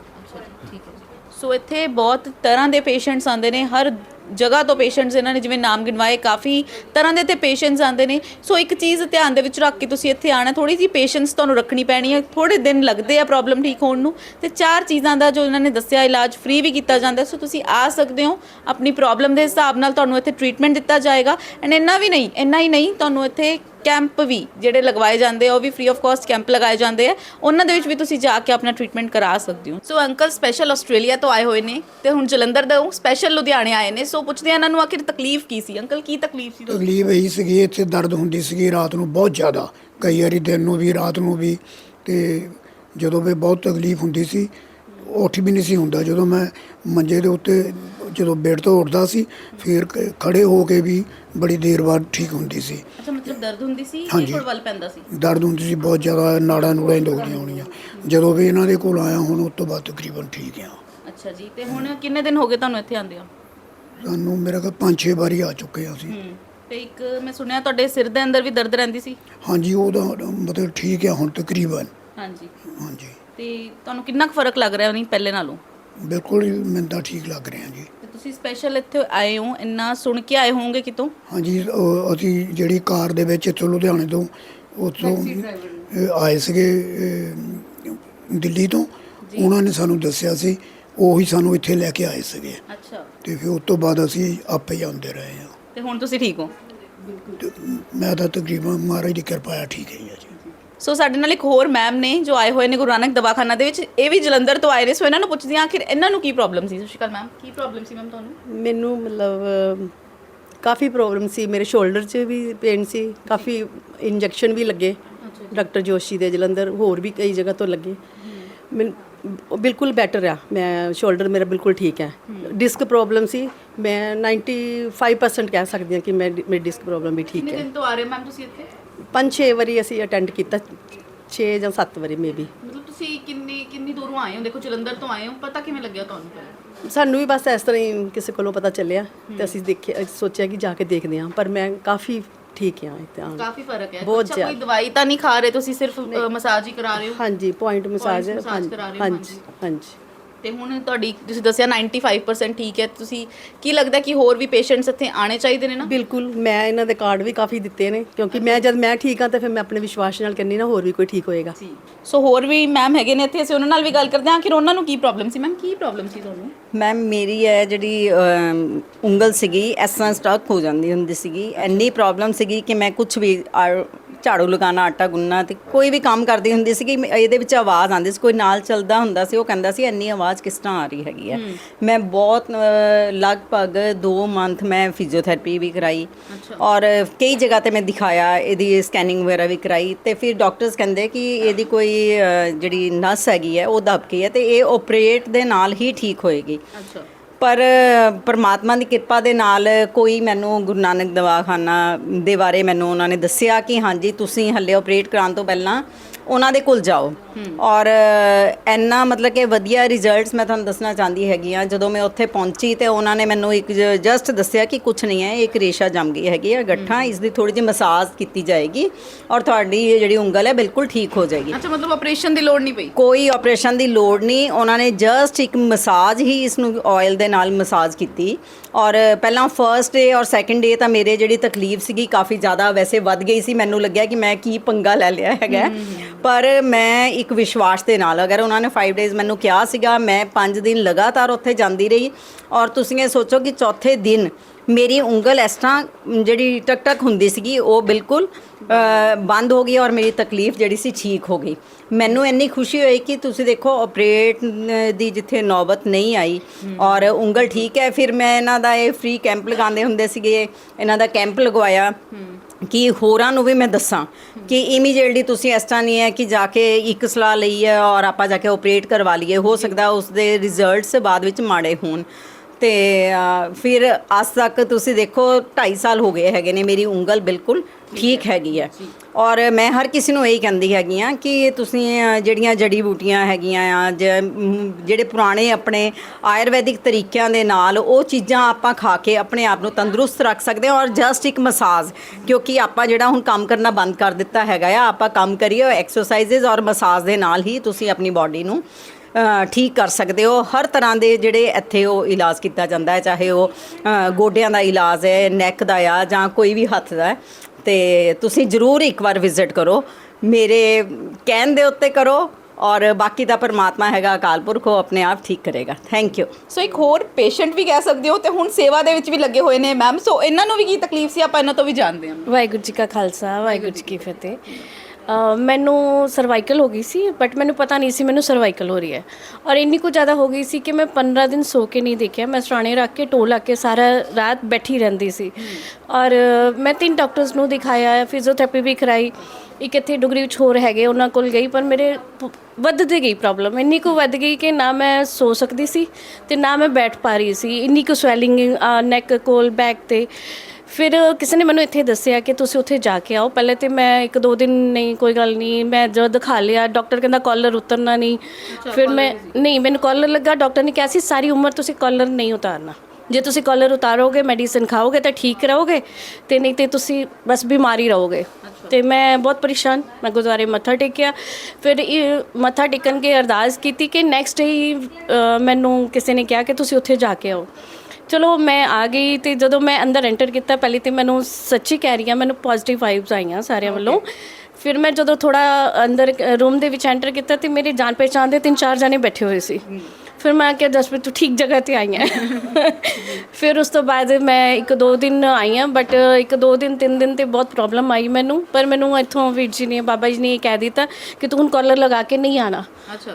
ਸੋ ਇੱਥੇ ਬਹੁਤ ਤਰ੍ਹਾਂ ਦੇ ਪੇਸ਼ੈਂਟਸ ਆਉਂਦੇ ਨੇ। ਹਰ ਜਗ੍ਹਾ ਤੋਂ ਪੇਸ਼ੈਂਟਸ ਇਹਨਾਂ ਨੇ ਜਿਵੇਂ ਨਾਮ ਗਿਣਵਾਏ, ਕਾਫੀ ਤਰ੍ਹਾਂ ਦੇ ਇੱਥੇ ਪੇਸ਼ੈਂਟਸ ਆਉਂਦੇ ਨੇ। ਸੋ ਇੱਕ ਚੀਜ਼ ਧਿਆਨ ਦੇ ਵਿੱਚ ਰੱਖ ਕੇ ਤੁਸੀਂ ਇੱਥੇ ਆਣਾ ਥੋੜੀ ਜੀ ਪੇਸ਼ੈਂਸ ਤੁਹਾਨੂੰ ਰੱਖਣੀ ਪੈਣੀ ਹੈ। ਥੋੜੇ ਦਿਨ ਲੱਗਦੇ ਆ ਪ੍ਰੋਬਲਮ ਠੀਕ ਹੋਣ ਨੂੰ। ਤੇ ਚਾਰ ਚੀਜ਼ਾਂ ਦਾ ਜੋ ਇਹਨਾਂ ਨੇ ਦੱਸਿਆ, ਇਲਾਜ ਫ੍ਰੀ ਵੀ ਕੀਤਾ ਜਾਂਦਾ। ਸੋ ਤੁਸੀਂ ਆ ਸਕਦੇ ਹੋ, ਆਪਣੀ ਪ੍ਰੋਬਲਮ ਦੇ ਹਿਸਾਬ ਨਾਲ ਤੁਹਾਨੂੰ ਇੱਥੇ ਟ੍ਰੀਟਮੈਂਟ ਦਿੱਤਾ ਜਾਏਗਾ। ਐਂਡ ਇੰਨਾ ਵੀ ਨਹੀਂ, ਇੰਨਾ ਹੀ ਨਹੀਂ, ਤੁਹਾਨੂੰ ਇੱਥੇ ਕੈਂਪ ਵੀ ਜਿਹੜੇ ਲਗਵਾਏ ਜਾਂਦੇ ਆ, ਉਹ ਵੀ ਫ੍ਰੀ ਆਫ ਕਾਸਟ ਕੈਂਪ ਲਗਾਏ ਜਾਂਦੇ ਆ। ਉਹਨਾਂ ਦੇ ਵਿੱਚ ਵੀ ਤੁਸੀਂ ਜਾ ਕੇ ਆਪਣਾ ਟ੍ਰੀਟਮੈਂਟ ਕਰਾ ਸਕਦੇ ਹੋ। ਸੋ ਅੰਕਲ ਸਪੈਸ਼ਲ ਆਸਟ੍ਰੇਲੀਆ ਤੋਂ ਆਏ ਹੋਏ ਨੇ ਤੇ ਹੁਣ ਜਲੰਧਰ ਤੋਂ ਸਪੈਸ਼ਲ ਲੁਧਿਆਣੇ ਆਏ ਨੇ। ਸੋ ਪੁੱਛਦੇ ਆ ਇਹਨਾਂ ਨੂੰ ਆਖਿਰ ਤਕਲੀਫ ਕੀ ਸੀ? ਅੰਕਲ ਕੀ ਤਕਲੀਫ ਸੀ ਤੁਹਾਨੂੰ? ਤਕਲੀਫ ਇਹੀ ਸੀਗੀ ਇੱਥੇ ਦਰਦ ਹੁੰਦੀ ਸੀਗੀ ਰਾਤ ਨੂੰ ਬਹੁਤ ਜ਼ਿਆਦਾ। ਕਈ ਵਾਰੀ ਦਿਨ ਨੂੰ ਵੀ ਰਾਤ ਨੂੰ ਵੀ। ਤੇ ਜਦੋਂ ਵੀ ਬਹੁਤ ਤਕਲੀਫ ਹੁੰਦੀ ਸੀ ਉੱਠ ਵੀ ਨਹੀਂ ਸੀ ਹੁੰਦਾ। ਜਦੋਂ ਮੈਂ ਮੰਜੇ ਦੇ ਉੱਤੇ ਜਦੋਂ ਬੈੱਡ ਤੋਂ ਉੱਠਦਾ ਸੀ ਫਿਰ ਕ- ਖੜੇ ਹੋ ਕੇ ਵੀ ਬੜੀ ਦੇਰ ਬਾਅਦ ਠੀਕ ਹੁੰਦੀ ਸੀ। ਅੱਛਾ ਮਤਲਬ ਦਰਦ ਹੁੰਦੀ ਸੀ ਹਾਂਜੀ। ਪੈਂਦਾ ਸੀ? ਦਰਦ ਹੁੰਦੀ ਸੀ ਬਹੁਤ ਜ਼ਿਆਦਾ ਨਾੜਾਂ ਨੂੜਾਂ ਹੀ ਦੁਖਦੀਆਂ ਹੋਣੀਆਂ। ਜਦੋਂ ਵੀ ਇਹਨਾਂ ਦੇ ਕੋਲ ਆਇਆ ਹੁਣ ਉਸ ਤੋਂ ਬਾਅਦ ਤਕਰੀਬਨ ਠੀਕ ਆ। ਅੱਛਾ ਜੀ ਤੇ ਹੁਣ ਕਿੰਨੇ ਦਿਨ ਹੋ ਗਏ ਤੁਹਾਨੂੰ ਇੱਥੇ ਆਂਦੇ ਆ ਸਾਨੂੰ ਮੇਰਾ ਕੋਲ ਪੰਜ ਛੇ ਵਾਰੀ ਆ ਚੁੱਕੇ ਆ ਅਸੀਂ। ਤੇ ਇੱਕ ਮੈਂ ਸੁਣਿਆ ਤੁਹਾਡੇ ਸਿਰ ਦੇ ਅੰਦਰ ਵੀ ਦਰਦ ਰਹਿੰਦੀ ਸੀ? ਹਾਂਜੀ ਉਹਦਾ ਮਤਲਬ ਠੀਕ ਆ ਹੁਣ ਤਕਰੀਬਨ। ਹਾਂਜੀ। ਹਾਂਜੀ। ਤੇ ਤੁਹਾਨੂੰ ਕਿੰਨਾ ਕੁ ਫ਼ਰਕ ਲੱਗ ਰਿਹਾ ਨਹੀਂ ਪਹਿਲੇ ਨਾਲੋਂ? ਬਿਲਕੁਲ ਹੀ ਮੈਨੂੰ ਤਾਂ ਠੀਕ ਲੱਗ ਰਿਹਾ ਜੀ। ਤੇ ਤੁਸੀਂ ਸਪੈਸ਼ਲ ਇੱਥੇ ਆਏ ਹੋ ਇੰਨਾ ਸੁਣ ਕੇ ਆਏ ਹੋਵੋਗੇ ਕਿਤੋਂ? ਹਾਂਜੀ ਉਹ ਅਸੀਂ ਜਿਹੜੀ ਕਾਰ ਦੇ ਵਿੱਚ ਇੱਥੋਂ ਲੁਧਿਆਣੇ ਤੋਂ ਉੱਥੋਂ ਅਹ, ਆਏ ਸੀਗੇ ਅਹ, ਦਿੱਲੀ ਤੋਂ। ਉਹਨਾਂ ਨੇ ਸਾਨੂੰ ਦੱਸਿਆ ਸੀ ਉਹੀ ਸਾਨੂੰ ਇੱਥੇ ਲੈ ਕੇ ਆਏ ਸੀਗੇ। ਅੱਛਾ। ਤੇ ਫਿਰ ਉਸ ਤੋਂ ਬਾਅਦ ਅਸੀਂ ਆਪੇ ਹੀ ਆਉਂਦੇ ਰਹੇ ਹਾਂ। ਤੇ ਹੁਣ ਤੁਸੀਂ ਠੀਕ ਹੋ? ਤੇ ਮੈਂ ਤਾਂ ਤਕਰੀਬਨ ਮਹਾਰਾਜ ਦੀ ਕਿਰਪਾ ਆ ਠੀਕ ਹੀ ਜੀ। ਸੋ ਸਾਡੇ ਨਾਲ ਇੱਕ ਹੋਰ ਮੈਮ ਨੇ ਜੋ ਆਏ ਹੋਏ ਨੇ ਗੁਰੂ ਨਾਨਕ ਦਵਾਖਾਨਾ ਦੇ ਵਿੱਚ ਇਹ ਵੀ ਜਲੰਧਰ ਤੋਂ ਆਏ ਨੇ। ਸੋ ਇਹਨਾਂ ਨੂੰ ਪੁੱਛਦੀ ਹਾਂ ਆਖਿਰ ਇਹਨਾਂ ਨੂੰ ਕੀ ਪ੍ਰੋਬਲਮ ਸੀ? ਸਤਿ ਸ਼੍ਰੀ ਅਕਾਲ ਮੈਮ ਕੀ ਪ੍ਰੋਬਲਮ ਸੀ ਮੈਮ ਤੁਹਾਨੂੰ? ਮੈਨੂੰ ਮਤਲਬ ਕਾਫੀ ਪ੍ਰੋਬਲਮ ਸੀ। ਮੇਰੇ ਸ਼ੋਲਡਰ 'ਚ ਵੀ ਪੇਨ ਸੀ। ਕਾਫੀ ਇੰਜੈਕਸ਼ਨ ਵੀ ਲੱਗੇ। ਡਾਕਟਰ ਜੋਸ਼ੀ ਦੇ ਜਲੰਧਰ ਹੋਰ ਵੀ ਕਈ ਜਗ੍ਹਾ ਤੋਂ ਲੱਗੇ। ਮੈਨੂੰ ਬਿਲਕੁਲ ਬੈਟਰ ਆ। ਮੈਂ ਸ਼ੋਲਡਰ ਮੇਰਾ ਬਿਲਕੁਲ ਠੀਕ ਹੈ। ਡਿਸਕ ਪ੍ਰੋਬਲਮ ਸੀ। ਮੈਂ 95% ਕਹਿ ਸਕਦੀ ਹਾਂ ਕਿ ਮੈਂ ਮੇਰੀ ਡਿਸਕ ਪ੍ਰੋਬਲਮ ਵੀ ਠੀਕ ਕਿੰਨੇ ਹੈ। ਦਿਨ ਤੋਂ ਆ ਰਹੇ ਮੈਮ ਤੁਸੀਂ ਇੱਥੇ? ਪੰਜ ਛੇ ਵਾਰੀ ਅਸੀਂ ਅਟੈਂਡ ਕੀਤਾ। 6 ਜਾਂ 7 ਵਾਰੀ ਮੇਬੀ ਮਤਲਬ ਤੁਸੀਂ ਕਿੰਨੀ ਕਿੰਨੀ ਦੂਰੋਂ ਆਏ ਹੋ? ਦੇਖੋ ਜਲੰਧਰ ਤੋਂ ਆਏ ਹੋ ਪਤਾ ਕਿਵੇਂ ਲੱਗਿਆ ਤੁਹਾਨੂੰ ਪਹਿਲਾਂ ਸਾਨੂੰ ਵੀ ਬਸ ਇਸ ਤਰ੍ਹਾਂ ਹੀ ਕਿਸੇ ਕੋਲੋਂ ਪਤਾ ਚੱਲਿਆ ਤੇ ਅਸੀਂ ਦੇਖਿਆ ਸੋਚਿਆ ਕਿ ਜਾ ਕੇ ਦੇਖਦੇ ਹਾਂ। ਪਰ ਮੈਂ ਕਾਫੀ ਠੀਕ ਹਾਂ ਆਉਣ ਕਾਫੀ ਫ਼ਰਕ ਹੈ। ਬਹੁਤ ਅੱਛਾ ਕੋਈ। ਦਵਾਈ ਤਾਂ ਨਹੀਂ ਖਾ ਰਹੇ ਤੁਸੀਂ ਸਿਰਫ ਮਸਾਜ ਹੀ ਕਰਾ ਰਹੇ ਹੋ? ਹਾਂਜੀ ਪੁਆਇੰਟ ਮਸਾਜ massage ਹਾਂਜੀ ਕਰਾ ਰਹੇ ਹੋ, ਹਾਂਜੀ। ਹਾਂਜੀ। ਤੇ ਹੁਣ ਤੁਹਾਡੀ ਤੁਸੀਂ ਦੱਸਿਆ 95% ਠੀਕ ਹੈ ਤੁਸੀਂ ਕੀ ਲੱਗਦਾ ਕਿ ਹੋਰ ਵੀ ਪੇਸ਼ੈਂਟਸ ਇੱਥੇ ਆਣੇ ਚਾਹੀਦੇ ਨੇ ਨਾ? ਬਿਲਕੁਲ ਮੈਂ ਇਹਨਾਂ ਦੇ ਕਾਰਡ ਵੀ ਕਾਫੀ ਦਿੱਤੇ ਨੇ ਕਿਉਂਕਿ ਮੈਂ ਜਦ ਮੈਂ ਠੀਕ ਹਾਂ ਤਾਂ ਫਿਰ ਮੈਂ ਆਪਣੇ ਵਿਸ਼ਵਾਸ ਨਾਲ ਕਹਿੰਦੀ ਨਾ ਹੋਰ ਵੀ ਕੋਈ ਠੀਕ ਹੋਏਗਾ। ਜੀ। ਸੋ ਹੋਰ ਵੀ ਮੈਮ ਹੈਗੇ ਨੇ ਇੱਥੇ ਅਸੀਂ ਉਹਨਾਂ ਨਾਲ ਵੀ ਗੱਲ ਕਰਦੇ ਹਾਂ। ਆਖਿਰ ਉਹਨਾਂ ਨੂੰ ਕੀ ਪ੍ਰੋਬਲਮ ਸੀ? ਮੈਮ ਕੀ ਪ੍ਰੋਬਲਮ ਸੀ ਤੁਹਾਨੂੰ? ਮੈਮ ਮੇਰੀ ਹੈ ਜਿਹੜੀ ਅਮ, ਉਂਗਲ ਸੀਗੀ ਇਸ ਤਰ੍ਹਾਂ ਸਟਕ ਹੋ ਜਾਂਦੀ ਹੁੰਦੀ ਸੀਗੀ। ਇੰਨੀ ਪ੍ਰੋਬਲਮ ਸੀਗੀ ਕਿ ਮੈਂ ਕੁਝ ਵੀ ਆ- ਝਾੜੂ ਲਗਾਉਣਾ ਆਟਾ ਗੁੰਨਣਾ ਤੇ ਕੋਈ ਵੀ ਕੰਮ ਕਰਦੀ ਹੁੰਦੀ ਸੀਗੀ ਮੈਂ- ਇਹਦੇ ਵਿੱਚ ਆਵਾਜ਼ ਆਉਂਦੀ ਸੀ ਕੋਈ ਨਾਲ ਚੱਲਦਾ ਹੁੰਦਾ ਸੀ ਉਹ ਕਹਿੰਦਾ ਸੀ ਇੰਨੀ ਆਵਾਜ਼ ਕਿਸ ਤਰ੍ਹਾਂ ਆ ਰਹੀ ਹੈਗੀ ਹੈ? ਮੈਂ ਬਹੁਤ ਲਗਭਗ 2 ਮੰਥ ਮੈਂ ਫਿਜ਼ੀਓਥੈਰੇਪੀ ਵੀ ਕਰਾਈ ਔਰ ਕਈ ਜਗ੍ਹਾ ਤੇ ਮੈਂ ਦਿਖਾਇਆ ਇਹਦੀ ਸਕੈਨਿੰਗ ਵਗੈਰਾ ਵੀ ਕਰਾਈ ਤੇ ਫਿਰ ਡਾਕਟਰਸ ਕਹਿੰਦੇ ਕਿ ਇਹਦੀ ਕੋਈ ਜਿਹੜੀ ਨਸ ਹੈਗੀ ਹੈ ਉਹ ਦਬ ਗਈ ਹੈ ਤੇ ਇਹ ਆਪਰੇਟ ਦੇ ਨਾਲ ਹੀ ਠੀਕ ਹੋਏਗੀ। ਅੱਛਾ। ਪਰ ਪਰਮਾਤਮਾ ਦੀ ਕਿਰਪਾ ਦੇ ਨਾਲ ਕੋਈ ਮੈਨੂੰ ਗੁਰੂ ਨਾਨਕ ਦਵਾਖਾਨਾ ਦੇ ਬਾਰੇ ਮੈਨੂੰ ਉਹਨਾਂ ਨੇ ਦੱਸਿਆ ਕਿ ਹਾਂਜੀ, ਤੁਸੀਂ ਹੱਲੇ ਆਪਰੇਟ ਕਰਾਉਣ ਤੋਂ ਪਹਿਲਾਂ ਉਹਨਾਂ ਦੇ ਕੋਲ ਜਾਓ। ਔਰ ਇੰਨਾ ਮਤਲਬ ਕਿ ਵਧੀਆ ਰਿਜ਼ਲਟਸ ਮੈਂ ਤੁਹਾਨੂੰ ਦੱਸਣਾ ਚਾਹੁੰਦੀ ਹੈਗੀ ਆ ਜਦੋਂ ਮੈਂ ਉੱਥੇ ਪਹੁੰਚੀ ਤੇ ਉਹਨਾਂ ਨੇ ਮੈਨੂੰ ਇੱਕ ਜਸਟ ਦੱਸਿਆ ਕਿ ਕੁਝ ਨਹੀਂ ਹੈ ਇੱਕ ਰੇਸ਼ਾ ਜੰਮ ਗਈ ਹੈਗੀ ਆ ਗੱਠਾਂ ਇਸ ਦੀ ਥੋੜੀ ਜਿਹੀ ਮਸਾਜ ਕੀਤੀ ਜਾਏਗੀ ਔਰ ਤੁਹਾਡੀ ਇਹ ਜਿਹੜੀ ਉਂਗਲ ਹੈ ਬਿਲਕੁਲ ਠੀਕ ਹੋ ਜਾਏਗੀ। ਅੱਛਾ ਮਤਲਬ ਆਪਰੇਸ਼ਨ ਦੀ ਲੋੜ ਨਹੀਂ ਪਈ? ਕੋਈ ਆਪਰੇਸ਼ਨ ਦੀ ਲੋੜ ਨਹੀਂ। ਉਹਨਾਂ ਨੇ ਜਸਟ ਇੱਕ ਮਸਾਜ ਹੀ ਇਸ ਨੂੰ ਆਇਲ ਦੇ ਨਾਲ ਮਸਾਜ ਕੀਤੀ। ਔਰ ਪਹਿਲਾਂ ਫਰਸਟ ਡੇ ਔਰ ਸੈਕੰਡ ਡੇ ਤਾਂ ਮੇਰੇ ਜਿਹੜੀ ਤਕਲੀਫ ਸੀਗੀ ਕਾਫੀ ਜ਼ਿਆਦਾ ਵੈਸੇ ਵੱਧ ਗਈ ਸੀ। ਮੈਨੂੰ ਲੱਗਿਆ ਕਿ ਮੈਂ ਕੀ ਪੰਗਾ ਲੈ ਲਿਆ ਹੈਗਾ। ਪਰ ਮੈਂ ਇੱਕ ਵਿਸ਼ਵਾਸ ਦੇ ਨਾਲ, ਅਗਰ ਉਹਨਾਂ ਨੇ 5 ਡੇਜ਼ ਮੈਨੂੰ ਕਿਹਾ ਸੀਗਾ, ਮੈਂ 5 ਦਿਨ ਲਗਾਤਾਰ ਉੱਥੇ ਜਾਂਦੀ ਰਹੀ ਔਰ ਤੁਸੀਂ ਇਹ ਸੋਚੋ ਕਿ ਚੌਥੇ ਦਿਨ ਮੇਰੀ ਉਂਗਲ ਇਸ ਤਰ੍ਹਾਂ ਜਿਹੜੀ ਟਕ ਟਕ ਹੁੰਦੀ ਸੀਗੀ, ਉਹ ਬਿਲਕੁਲ ਬੰਦ ਹੋ ਗਈ ਔਰ ਮੇਰੀ ਤਕਲੀਫ ਜਿਹੜੀ ਸੀ ਠੀਕ ਹੋ ਗਈ। ਮੈਨੂੰ ਇੰਨੀ ਖੁਸ਼ੀ ਹੋਈ ਕਿ ਤੁਸੀਂ ਦੇਖੋ ਆਪਰੇਟ ਦੀ ਜਿੱਥੇ ਨੌਬਤ ਨਹੀਂ ਆਈ ਔਰ ਉਂਗਲ ਠੀਕ ਹੈ, ਫਿਰ ਮੈਂ ਇਹਨਾਂ ਦਾ ਇਹ ਫ੍ਰੀ ਕੈਂਪ ਲਗਾਉਂਦੇ ਹੁੰਦੇ ਸੀਗੇ, ਇਹਨਾਂ ਦਾ ਕੈਂਪ ਲਗਵਾਇਆ। ਕਿ ਹੋਰਾਂ ਨੂੰ ਵੀ ਮੈਂ ਦੱਸਾਂ ਕਿ ਇਮੀਡੀਏਟਲੀ ਤੁਸੀਂ ਇਸ ਤਰ੍ਹਾਂ ਨਹੀਂ ਹੈ ਕਿ ਜਾ ਕੇ ਇੱਕ ਸਲਾਹ ਲਈ ਹੈ ਔਰ ਆਪਾਂ ਜਾ ਕੇ ਆਪਰੇਟ ਕਰਵਾ ਲਈਏ, ਹੋ ਸਕਦਾ ਉਸ ਦੇ ਰਿਜ਼ਲਟਸ ਬਾਅਦ ਵਿੱਚ ਮਾੜੇ ਹੋਣ। ਤੇ ਅ, ਫਿਰ ਅੱਜ ਤੱਕ ਤੁਸੀਂ ਦੇਖੋ 2.5 ਸਾਲ ਹੋ ਗਏ ਹੈਗੇ ਨੇ ਮੇਰੀ ਉਂਗਲ ਬਿਲਕੁਲ ਠੀਕ ਹੈਗੀ ਹੈ। ਔਰ ਮੈਂ ਹਰ ਕਿਸੇ ਨੂੰ ਇਹੀ ਕਹਿੰਦੀ ਹੈਗੀ ਆ ਕਿ ਤੁਸੀਂ ਅ, ਜਿਹੜੀਆਂ ਜੜੀ ਬੂਟੀਆਂ ਹੈਗੀਆਂ ਆ ਜ- ਮ, ਜਿਹੜੇ ਪੁਰਾਣੇ ਆਪਣੇ ਆਯੁਰਵੈਦਿਕ ਤਰੀਕਿਆਂ ਦੇ ਨਾਲ ਉਹ ਚੀਜ਼ਾਂ ਆਪਾਂ ਖਾ ਕੇ ਆਪਣੇ ਆਪ ਨੂੰ ਤੰਦਰੁਸਤ ਰੱਖ ਸਕਦੇ ਹਾਂ ਔਰ ਜਸਟ ਇੱਕ ਮਸਾਜ ਕਿਉਂਕਿ ਆਪਾਂ ਜਿਹੜਾ ਹੁਣ ਕੰਮ ਕਰਨਾ ਬੰਦ ਕਰ ਦਿੱਤਾ ਹੈਗਾ ਆ ਆਪਾਂ ਕੰਮ ਕਰੀਏ ਐਕਸਰਸਾਈਜ਼ਸ ਔਰ ਮਸਾਜ ਦੇ ਨਾਲ ਹੀ ਤੁਸੀਂ ਆਪਣੀ ਬਾਡੀ ਨੂੰ ਠੀਕ ਕਰ ਸਕਦੇ ਹੋ। ਹਰ ਤਰ੍ਹਾਂ ਦੇ ਜਿਹੜੇ ਇੱਥੇ ਉਹ ਇਲਾਜ ਕੀਤਾ ਜਾਂਦਾ ਹੈ ਚਾਹੇ ਉਹ ਗੋਡਿਆਂ ਦਾ ਇਲਾਜ ਹੈ ਨੈਕ ਦਾ ਆ ਜਾਂ ਕੋਈ ਵੀ ਹੱਥ ਦਾ ਹੈ। ਤੇ ਤੁਸੀਂ ਜ਼ਰੂਰ ਇੱਕ ਵਾਰ ਵਿਜ਼ਿਟ ਕਰੋ। ਮੇਰੇ ਕਹਿਣ ਦੇ ਉੱਤੇ ਕਰੋ ਔਰ ਬਾਕੀ ਦਾ ਪਰਮਾਤਮਾ ਹੈਗਾ ਅਕਾਲ ਪੁਰਖ ਉਹ ਆਪਣੇ ਆਪ ਠੀਕ ਕਰੇਗਾ। ਥੈਂਕ ਯੂ ਸੋ ਇੱਕ ਹੋਰ ਪੇਸ਼ੈਂਟ ਵੀ ਕਹਿ ਸਕਦੇ ਹੋ ਤੇ ਹੁਣ ਸੇਵਾ ਦੇ ਵਿੱਚ ਵੀ ਲੱਗੇ ਹੋਏ ਨੇ ਮੈਮ ਸੋ ਇਹਨਾਂ ਨੂੰ ਵੀ ਕੀ ਤਕਲੀਫ ਸੀ? ਆਪਾਂ ਇਹਨਾਂ ਤੋਂ ਵੀ ਜਾਣਦੇ ਹਾਂ। ਵਾਹਿਗੁਰੂ ਜੀ ਕਾ ਖਾਲਸਾ ਵਾਹਿਗੁਰੂ ਜੀ ਕੀ ਫਤਿਹ। ਅ, ਮੈਨੂੰ ਸਰਵਾਈਕਲ ਹੋ ਗਈ ਸੀ ਬਟ ਮੈਨੂੰ ਪਤਾ ਨਹੀਂ ਸੀ ਮੈਨੂੰ ਸਰਵਾਈਕਲ ਹੋ ਰਹੀ ਹੈ। ਔਰ ਇੰਨੀ ਕੁ ਜ਼ਿਆਦਾ ਹੋ ਗਈ ਸੀ ਕਿ ਮੈਂ 15 ਦਿਨ ਸੋ ਕੇ ਨਹੀਂ ਦੇਖਿਆ। ਮੈਂ ਸਰਾਣੇ ਰੱਖ ਕੇ ਟੋਲ ਲਾ ਕੇ ਸਾਰਾ ਰਾਤ ਬੈਠੀ ਰਹਿੰਦੀ ਸੀ। ਔਰ ਮੈਂ ਤਿੰਨ ਡਾਕਟਰਸ ਨੂੰ ਦਿਖਾਇਆ ਫਿਜ਼ੀਓਥੈਰੇਪੀ ਵੀ ਕਰਾਈ। ਇੱਕ ਇੱਥੇ ਡੁਗਰੀ ਵਿੱਚ ਹੋਰ ਹੈਗੇ ਉਹਨਾਂ ਕੋਲ ਗਈ ਪਰ ਮੇਰੇ ਪ- ਵੱਧਦੀ ਗਈ ਪ੍ਰੋਬਲਮ ਇੰਨੀ ਕੁ ਵੱਧ ਗਈ ਕਿ ਨਾ ਮੈਂ ਸੋ ਸਕਦੀ ਸੀ ਤੇ ਨਾ ਮੈਂ ਬੈਠ ਪਾ ਰਹੀ ਸੀ। ਇੰਨੀ ਕੁ ਸਵੈਲਿੰਗ ਨੈਕ ਕੋਲ ਬੈਕ ਤੇ। ਫਿਰ ਕਿਸੇ ਨੇ ਮੈਨੂੰ ਇੱਥੇ ਦੱਸਿਆ ਕਿ ਤੁਸੀਂ ਉੱਥੇ ਜਾ ਕੇ ਆਓ। ਪਹਿਲੇ ਤੇ ਮੈਂ ਇੱਕ ਦੋ ਦਿਨ ਨਹੀਂ ਕੋਈ ਗੱਲ ਨਹੀਂ। ਮੈਂ ਜਦ ਦਿਖਾ ਲਿਆ ਡਾਕਟਰ ਕਹਿੰਦਾ ਕਾਲਰ ਉਤਰਨਾ ਨਹੀਂ। ਫਿਰ ਮੈਂ ਨਹੀਂ ਮੈਨੂੰ ਕਾਲਰ ਲੱਗਾ ਡਾਕਟਰ ਨੇ ਕਿਹਾ ਸੀ ਸਾਰੀ ਉਮਰ ਤੁਸੀਂ ਕਾਲਰ ਨਹੀਂ ਉਤਾਰਨਾ। ਜੇ ਤੁਸੀਂ ਕਾਲਰ ਉਤਾਰੋਗੇ ਮੈਡੀਸਿਨ ਖਾਓਗੇ ਤਾਂ ਠੀਕ ਰਹੋਗੇ ਤੇ ਨਹੀਂ ਤੇ ਤੁਸੀਂ ਬਸ ਬਿਮਾਰੀ ਰਹੋਗੇ। ਤੇ ਮੈਂ ਬਹੁਤ ਪਰੇਸ਼ਾਨ ਮੈਂ ਗੁਰਦੁਆਰੇ ਮੱਥਾ ਟੇਕਿਆ। ਫਿਰ ਇਹ ਮੱਥਾ ਟੇਕਣ ਕੇ ਅਰਦਾਸ ਕੀਤੀ ਕਿ ਨੈਕਸਟ ਹੀ ਮੈਨੂੰ ਕਿਸੇ ਨੇ ਕਿਹਾ ਕਿ ਤੁਸੀਂ ਉੱਥੇ ਜਾ ਕੇ ਆਓ। ਚਲੋ ਮੈਂ ਆ ਗਈ ਤੇ ਜਦੋਂ ਮੈਂ ਅੰਦਰ ਐਂਟਰ ਕੀਤਾ ਪਹਿਲੇ ਤੇ ਮੈਨੂੰ ਸੱਚੀ ਕਹਿ ਰਹੀ ਹਾਂ ਮੈਨੂੰ ਪੋਜ਼ਿਟਿਵ ਵਾਈਬਸ ਆਈਆਂ ਸਾਰਿਆਂ ਵੱਲੋਂ। ਫਿਰ ਮੈਂ ਜਦੋਂ ਥੋੜਾ ਅੰਦਰ ਰੂਮ ਦੇ ਵਿੱਚ ਐਂਟਰ ਕੀਤਾ ਤੇ ਮੇਰੇ ਜਾਣ ਪਹਿਚਾਣ ਦੇ ਤਿੰਨ ਚਾਰ ਜਣੇ ਬੈਠੇ ਹੋਏ ਸੀ। ਫਿਰ ਮੈਂ ਕਿਹਾ ਜਸਪ੍ਰੀਤ ਤੂੰ ਠੀਕ ਜਗ੍ਹਾ ਤੇ ਆਈ ਹੈ। ਫਿਰ ਉਸ ਤੋਂ ਬਾਅਦ ਮੈਂ ਇੱਕ ਦੋ ਦਿਨ ਆਈ ਹਾਂ ਬਟ ਇੱਕ ਦੋ ਦਿਨ ਤਿੰਨ ਦਿਨ ਤੇ ਬਹੁਤ ਪ੍ਰੋਬਲਮ ਆਈ ਮੈਨੂੰ। ਪਰ ਮੈਨੂੰ ਇੱਥੋਂ ਵੀਰ ਜੀ ਨੇ ਬਾਬਾ ਜੀ ਨੇ ਇਹ ਕਹਿ ਦਿੱਤਾ ਕਿ ਤੂੰ ਹੁਣ ਕਾਲਰ ਲਗਾ ਕੇ ਨਹੀਂ ਆਣਾ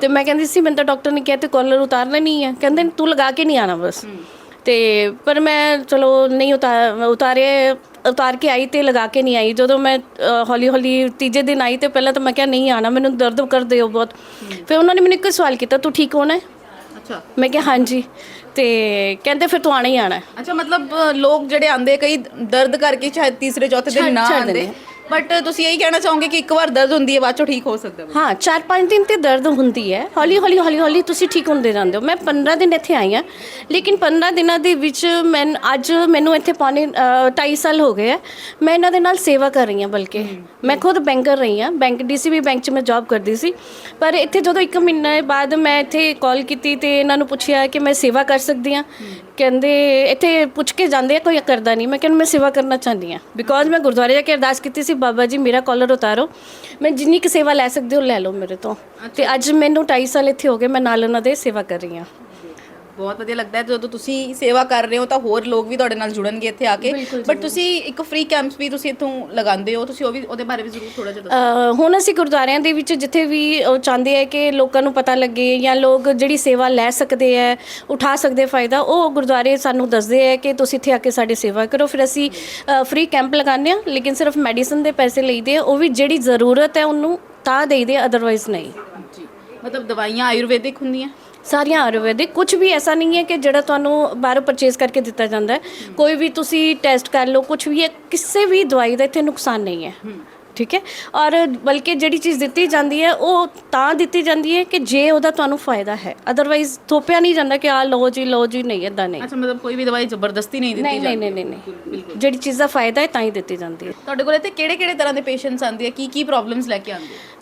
ਤੇ ਮੈਂ ਕਹਿੰਦੀ ਸੀ ਮੈਨੂੰ ਤਾਂ ਡਾਕਟਰ ਨੇ ਕਿਹਾ ਤੇ ਕਾਲਰ ਉਤਾਰਨਾ ਨਹੀਂ ਹੈ। ਕਹਿੰਦੇ ਤੂੰ ਲਗਾ ਕੇ ਨਹੀਂ ਆਣਾ ਬਸ। ਤੇ ਪਰ ਮੈਂ ਚਲੋ ਨਹੀਂ ਉਤਾਰ ਉਤਾਰੇ ਉਤਾਰ ਕੇ ਆਈ ਤੇ ਲਗਾ ਕੇ ਨਹੀਂ ਆਈ। ਜਦੋਂ ਮੈਂ ਹੌਲੀ ਹੌਲੀ ਤੀਜੇ ਦਿਨ ਆਈ ਤੇ ਪਹਿਲਾਂ ਤਾਂ ਮੈਂ ਕਿਹਾ ਨਹੀਂ ਆਣਾ ਮੈਨੂੰ ਦਰਦ ਕਰਦੇ ਹੋ ਬਹੁਤ। ਫਿਰ ਉਹਨਾਂ ਨੇ ਮੈਨੂੰ ਇੱਕ ਸਵਾਲ ਕੀਤਾ ਤੂੰ ਠੀਕ ਹੋਣਾ ਅੱਛਾ। ਮੈਂ ਕਿਹਾ ਹਾਂਜੀ। ਤੇ ਕਹਿੰਦੇ ਫਿਰ ਤੂੰ ਆਣਾ ਹੀ ਆਣਾ ਅੱਛਾ ਮਤਲਬ ਲੋਕ ਜਿਹੜੇ ਆਂਦੇ ਕਈ ਦਰਦ ਕਰਕੇ ਚਾਹੇ ਤੀਸਰੇ ਚੌਥੇ ਦਿਨ ਨਾ ਆਂਦੇ। ਬਟ ਤੁਸੀਂ ਇਹੀ ਕਹਿਣਾ ਚਾਹੋਗੇ ਕਿ ਇੱਕ ਵਾਰ ਦਰਦ ਹੁੰਦੀ ਹੈ ਬਾਅਦ ਚੋਂ ਠੀਕ ਹੋ ਸਕਦਾ ਹੈ ਹਾਂ 4-5 ਦਿਨ ਤੇ ਦਰਦ ਹੁੰਦੀ ਹੈ। ਹੌਲੀ ਹੌਲੀ ਹੌਲੀ ਹੌਲੀ ਤੁਸੀਂ ਠੀਕ ਹੁੰਦੇ ਜਾਂਦੇ ਹੋ। ਮੈਂ 15 ਦਿਨ ਇੱਥੇ ਆਈ ਹਾਂ। ਲੇਕਿਨ 15 ਦਿਨਾਂ ਦੇ ਵਿੱਚ ਮੈਂ ਅੱਜ ਮੈਨੂੰ ਇੱਥੇ ਪੌਣੇ 2.5 ਸਾਲ ਹੋ ਗਏ ਹੈ। ਮੈਂ ਇਹਨਾਂ ਦੇ ਨਾਲ ਸੇਵਾ ਕਰ ਰਹੀ ਹਾਂ ਬਲਕਿ। ਮੈਂ ਖੁਦ ਬੈਂਕਰ ਰਹੀ ਹਾਂ। ਬੈਂਕ ਡੀਸੀਬੀ ਬੈਂਕ 'ਚ ਮੈਂ ਜੌਬ ਕਰਦੀ ਸੀ। ਪਰ ਇੱਥੇ ਜਦੋਂ ਇੱਕ ਮਹੀਨੇ ਬਾਅਦ ਮੈਂ ਇੱਥੇ ਕਾਲ ਕੀਤੀ ਤੇ ਇਹਨਾਂ ਨੂੰ ਪੁੱਛਿਆ ਕਿ ਮੈਂ ਸੇਵਾ ਕਰ ਸਕਦੀ ਹਾਂ। ਕਹਿੰਦੇ ਇੱਥੇ ਪੁੱਛ ਕੇ ਜਾਂਦੇ ਆ ਕੋਈ ਕਰਦਾ ਨਹੀਂ। ਮੈਂ ਕਹਿੰਦਾ ਮੈਂ ਸੇਵਾ ਕਰਨਾ ਚਾਹੁੰਦੀ ਹਾਂ। ਬਿਕੋਜ਼ ਮੈਂ ਗੁਰਦੁਆਰੇ ਜਾ ਕੇ ਅਰਦਾਸ ਕੀਤੀ ਸੀ ਬਾਬਾ ਜੀ ਮੇਰਾ ਕਾਲਰ ਉਤਾਰੋ। ਮੈਂ ਜਿੰਨੀ ਕੁ ਸੇਵਾ ਲੈ ਸਕਦੇ ਹੋ ਲੈ ਲਓ ਮੇਰੇ ਤੋਂ। ਤੇ ਅੱਜ ਮੈਨੂੰ 2.5 ਸਾਲ ਇੱਥੇ ਹੋ ਗਏ ਮੈਂ ਨਾਲ ਉਹਨਾਂ ਦੇ ਸੇਵਾ ਕਰ ਰਹੀ ਹਾਂ। ਬਹੁਤ ਵਧੀਆ ਲੱਗਦਾ ਹੈ। ਜਦੋਂ ਤੁਸੀਂ ਸੇਵਾ ਕਰ ਰਹੇ ਹੋ ਤਾਂ ਹੋਰ ਲੋਕ ਵੀ ਤੁਹਾਡੇ ਨਾਲ ਜੁੜਨਗੇ ਇੱਥੇ ਆ ਕੇ। ਬਟ ਤੁਸੀਂ ਇੱਕ ਫ੍ਰੀ ਕੈਂਪਸ ਵੀ ਤੁਸੀਂ ਇੱਥੋਂ ਲਗਾਉਂਦੇ ਹੋ ਤੁਸੀਂ ਉਹ ਵੀ ਉਹਦੇ ਬਾਰੇ ਵੀ ਜ਼ਰੂਰ ਥੋੜਾ ਜਿਹਾ ਦੱਸੋ। ਅ, ਹੁਣ ਅਸੀਂ ਗੁਰਦੁਆਰਿਆਂ ਦੇ ਵਿੱਚ ਜਿੱਥੇ ਵੀ ਉਹ ਚਾਹੁੰਦੇ ਆ ਕਿ ਲੋਕਾਂ ਨੂੰ ਪਤਾ ਲੱਗੇ ਜਾਂ ਲੋਕ ਜਿਹੜੀ ਸੇਵਾ ਲੈ ਸਕਦੇ ਆ ਉਠਾ ਸਕਦੇ ਫਾਇਦਾ ਉਹ ਗੁਰਦੁਆਰੇ ਸਾਨੂੰ ਦੱਸਦੇ ਆ ਕਿ ਤੁਸੀਂ ਇੱਥੇ ਆ ਕੇ ਸਾਡੀ ਸੇਵਾ ਕਰੋ। ਫਿਰ ਅਸੀਂ ਫ੍ਰੀ ਕੈਂਪ ਲਗਾਉਂਦੇ ਆ ਲੇਕਿਨ ਸਿਰਫ ਮੈਡੀਸਨ ਦੇ ਪੈਸੇ ਲਈਦੇ ਆ ਉਹ ਵੀ ਜਿਹੜੀ ਜ਼ਰੂਰਤ ਹੈ ਉਹਨੂੰ ਤਾਂ ਦੇਈਦੇ ਅਦਰਵਾਈਜ਼ ਨਹੀਂ। ਜੀ ਮਤਲਬ ਦਵਾਈਆਂ ਆਯੁਰਵੈਦਿਕ ਹੁੰਦੀਆਂ? ਸਾਰੀਆਂ ਆਯੁਰਵੈਦਿਕ ਕੁਝ ਵੀ ਐਸਾ ਨਹੀਂ ਹੈ ਕਿ ਜਿਹੜਾ ਤੁਹਾਨੂੰ ਬਾਹਰੋਂ ਪਰਚੇਸ ਕਰਕੇ ਦਿੱਤਾ ਜਾਂਦਾ ਹੈ। ਕੋਈ ਵੀ ਤੁਸੀਂ ਟੈਸਟ ਕਰ ਲਓ ਕੁਝ ਵੀ ਹੈ ਕਿਸੇ ਵੀ ਦਵਾਈ ਦਾ ਇੱਥੇ ਨੁਕਸਾਨ ਨਹੀਂ ਹੈ। ਠੀਕ ਹੈ? ਔਰ ਬਲਕਿ ਜਿਹੜੀ ਚੀਜ਼ ਦਿੱਤੀ ਜਾਂਦੀ ਹੈ ਉਹ ਤਾਂ ਦਿੱਤੀ ਜਾਂਦੀ ਹੈ ਕਿ ਜੇ ਉਹਦਾ ਤੁਹਾਨੂੰ ਫਾਇਦਾ ਹੈ। ਅਦਰਵਾਈਜ਼ ਥੋਪਿਆ ਨਹੀਂ ਜਾਂਦਾ ਕਿ ਆ ਲਓ ਜੀ ਲਓ ਜੀ ਨਹੀਂ ਇਦਾਂ ਨਹੀਂ। ਅੱਛਾ ਮਤਲਬ ਕੋਈ ਵੀ ਦਵਾਈ ਜ਼ਬਰਦਸਤੀ ਨਹੀਂ ਦਿੱਤੀ ਨਹੀਂ ਨਹੀਂ ਨਹੀਂ ਨਹੀਂ ਨਹੀਂ। ਜਿਹੜੀ ਚੀਜ਼ ਦਾ ਫਾਇਦਾ ਹੈ ਤਾਂ ਹੀ ਦਿੱਤੀ ਜਾਂਦੀ ਹੈ। ਤੁਹਾਡੇ ਕੋਲ ਇੱਥੇ ਕਿਹੜੇ ਕਿਹੜੇ ਤਰ੍ਹਾਂ ਦੇ ਪੇਸ਼ੈਂਟਸ ਆਉਂਦੇ ਆ? ਕੀ ਕੀ ਪ੍ਰੋਬਲਮਸ ਲੈ ਕੇ ਆਉਂਦੇ ਆ?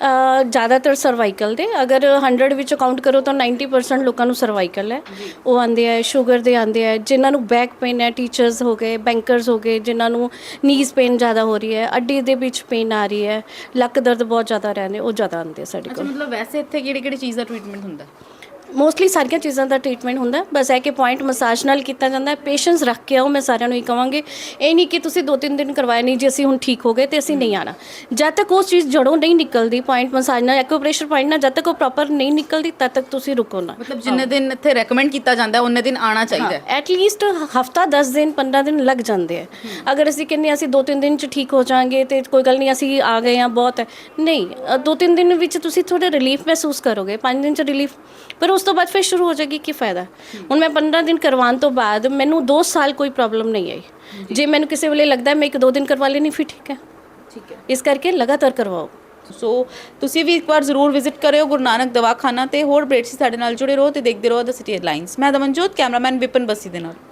ਜ਼ਿਆਦਾਤਰ ਸਰਵਾਈਕਲ ਦੇ। ਅਗਰ 100 ਵਿੱਚ ਕਾਊਂਟ ਕਰੋ ਤਾਂ 90% ਲੋਕਾਂ ਨੂੰ ਸਰਵਾਈਕਲ ਹੈ। ਉਹ ਆਂਦੇ ਆ ਸ਼ੂਗਰ ਦੇ ਆਂਦੇ ਆ ਜਿਨ੍ਹਾਂ ਨੂੰ ਬੈਕ ਪੇਨ ਹੈ ਟੀਚਰਸ ਹੋ ਗਏ ਬੈਂਕਰਸ ਹੋ ਗਏ ਜਿਨ੍ਹਾਂ ਨੂੰ ਨੀਜ਼ ਪੇਨ ਜ਼ਿਆਦਾ ਹੋ ਰਹੀ ਹੈ ਅੱਡੀ ਦੇ ਵਿੱਚ ਪੇਨ ਆ ਰਹੀ ਹੈ ਲੱਕ ਦਰਦ ਬਹੁਤ ਜ਼ਿਆਦਾ ਰਹਿੰਦੇ ਉਹ ਜ਼ਿਆਦਾ ਆਉਂਦੇ ਆ ਸਾਡੇ ਕੋਲ। ਮਤਲਬ ਵੈਸੇ ਇੱਥੇ ਕਿਹੜੀ ਕਿਹੜੀ ਚੀਜ਼ ਦਾ ਟ੍ਰੀਟਮੈਂਟ ਹੁੰਦਾ? ਮੋਸਟਲੀ ਸਾਰੀਆਂ ਚੀਜ਼ਾਂ ਦਾ ਟ੍ਰੀਟਮੈਂਟ ਹੁੰਦਾ ਹੈ। ਬਸ ਇਹ ਕਿ ਪੁਆਇੰਟ ਮਸਾਜ ਨਾਲ ਕੀਤਾ ਜਾਂਦਾ ਹੈ। ਪੇਸ਼ੈਂਸ ਰੱਖ ਕੇ ਆਓ ਮੈਂ ਸਾਰਿਆਂ ਨੂੰ ਇਹ ਕਹਾਂਗੇ ਇਹ ਨਹੀਂ ਕਿ ਤੁਸੀਂ ਦੋ ਤਿੰਨ ਦਿਨ ਕਰਵਾਇਆ ਨਹੀਂ ਜੇ ਅਸੀਂ ਹੁਣ ਠੀਕ ਹੋ ਗਏ ਤੇ ਅਸੀਂ ਨਹੀਂ ਆਣਾ ਜਦ ਤੱਕ ਉਹ ਚੀਜ਼ ਜੜੋਂ ਨਹੀਂ ਨਿਕਲਦੀ ਪੁਆਇੰਟ ਮਸਾਜ ਨਾਲ ਐਕੂਪ੍ਰੈਸ਼ਰ ਪੁਆਇੰਟ ਨਾਲ ਜਦ ਤੱਕ ਉਹ ਪ੍ਰੋਪਰ ਨਹੀਂ ਨਿਕਲਦੀ ਤਦ ਤੱਕ ਤੁਸੀਂ ਰੁਕੋ ਨਾ। ਮਤਲਬ ਜਿੰਨੇ ਦਿਨ ਇੱਥੇ ਰეკਮੈਂਡ ਕੀਤਾ ਜਾਂਦਾ ਹੈ ਉਹਨੇ ਦਿਨ ਆਣਾ ਚਾਹੀਦਾ ਹੈ। ਐਟ ਲੀਸਟ ਹਫਤਾ 10 ਦਿਨ 15 ਦਿਨ ਲੱਗ ਜਾਂਦੇ ਆ ਅਗਰ ਅਸੀਂ ਕਹਿੰਦੇ ਹਾਂ ਅਸੀਂ ਦੋ ਤਿੰਨ ਦਿਨ ਚ ਠੀਕ ਹੋ ਜਾਾਂਗੇ ਤੇ ਕੋਈ ਗੱਲ ਨਹੀਂ ਅਸੀਂ ਆ ਗਏ ਆ ਬਹੁਤ। ਹੈ ਨਹੀਂ ਦੋ ਤਿੰਨ ਦਿਨ ਵਿੱਚ ਤੁਸੀਂ ਥੋੜਾ ਰਿਲੀਫ ਮਹਿਸੂਸ ਕਰੋਗੇ। ਪੰਜ ਦਿਨ ਚ ਰਿਲੀਫ ਪਰ ਉਸ ਤੋਂ ਬਾਅਦ ਫਿਰ ਸ਼ੁਰੂ ਹੋ ਜਾਏਗੀ ਕੀ ਫਾਇਦਾ? ਹੁਣ ਮੈਂ 15 ਦਿਨ ਕਰਵਾਉਣ ਤੋਂ ਬਾਅਦ ਮੈਨੂੰ 2 ਸਾਲ ਕੋਈ ਪ੍ਰੋਬਲਮ ਨਹੀਂ ਆਈ। ਜੇ। ਮੈਨੂੰ ਕਿਸੇ ਵੇਲੇ ਲੱਗਦਾ ਮੈਂ ਇੱਕ ਦੋ ਦਿਨ ਕਰਵਾ ਲੈਣੀ ਫਿਰ ਠੀਕ ਹੈ। ਠੀਕ ਹੈ। ਇਸ ਕਰਕੇ ਲਗਾਤਾਰ ਕਰਵਾਓ। ਸੋ ਤੁਸੀਂ ਵੀ ਇੱਕ ਵਾਰ ਜ਼ਰੂਰ ਵਿਜ਼ਿਟ ਕਰਿਓ ਗੁਰੂ ਨਾਨਕ ਦਵਾਖਾਨਾ ਤੇ ਹੋਰ ਅਪਡੇਟਸ ਸਾਡੇ ਨਾਲ ਜੁੜੇ ਰਹੋ ਤੇ ਦੇਖਦੇ ਰਹੋ ਦ ਸਿਟੀ ਹੈਡਲਾਈਨਸ ਮੈਂ ਦਮਨਜੋਤ ਕੈਮਰਾਮੈਨ ਵਿਪਨ ਬੱਸੀ ਦੇ ਨਾਲ।